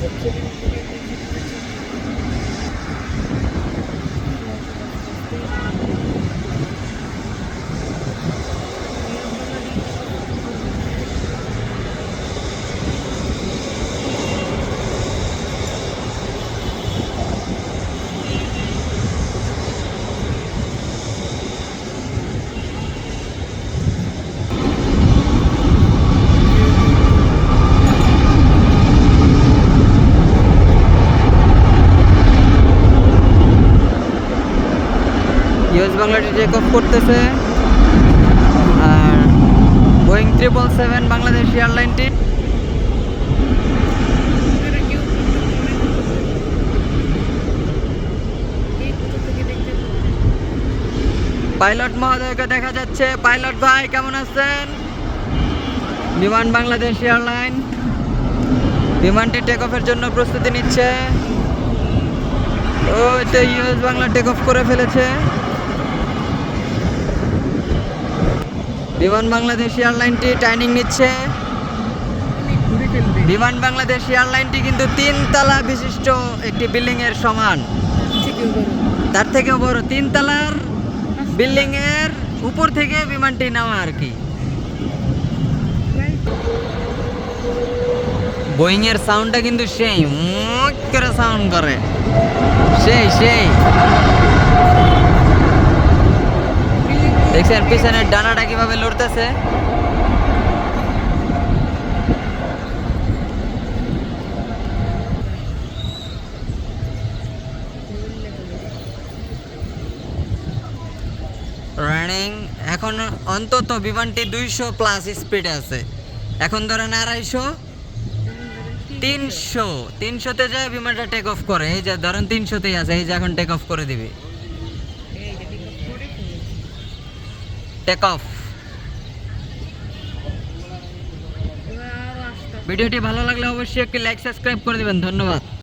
porque... US বাংলাটি take off করতেছে। আর বোয়িং ট্রিপল সেভেন বাংলাদেশ এয়ারলাইনটি? পাইলট মহোদয়কে দেখা যাচ্ছে। পাইলট ভাই, কেমন আছেন? বিমান বাংলাদেশ এয়ারলাইন। বিমানটি টেক অফের জন্য প্রস্তুতি নিচ্ছে। ও এটা ইউএস বাংলা টেক অফ করে ফেলেছে। বিমান বাংলাদেশ এয়ারলাইনটি টাইনিং নিচ্ছে। বিমান বাংলাদেশ এয়ারলাইনটি কিন্তু তিন তলা বিশিষ্ট একটি বিল্ডিং এর সমান। তার থেকেও বড় তিন তলার বিল্ডিং এর উপর থেকে বিমানটি নেওয়া আর কি? বোয়িং এর সাউন্ডটা কিন্তু সেই করে সাউন্ড করে। সেই সেই। দেখছেন, পিছনের ডানাটা কীভাবে লড়তেছে? রানিং এখন অন্তত বিমানটি দুইশো প্লাস স্পিডে আছে। এখন ধরেন আড়াইশো, তিনশো, তিনশোতে যায় বিমানটা টেক অফ করে। এই যে ধরেন তিনশোতেই আছে, এই যে এখন টেক অফ করে দিবে এই যে pick up করে ফেলেছে। Take off. ভিডিওটি ভালো লাগলে অবশ্যই একটি লাইক সাবস্ক্রাইব করে দিবেন ধন্যবাদ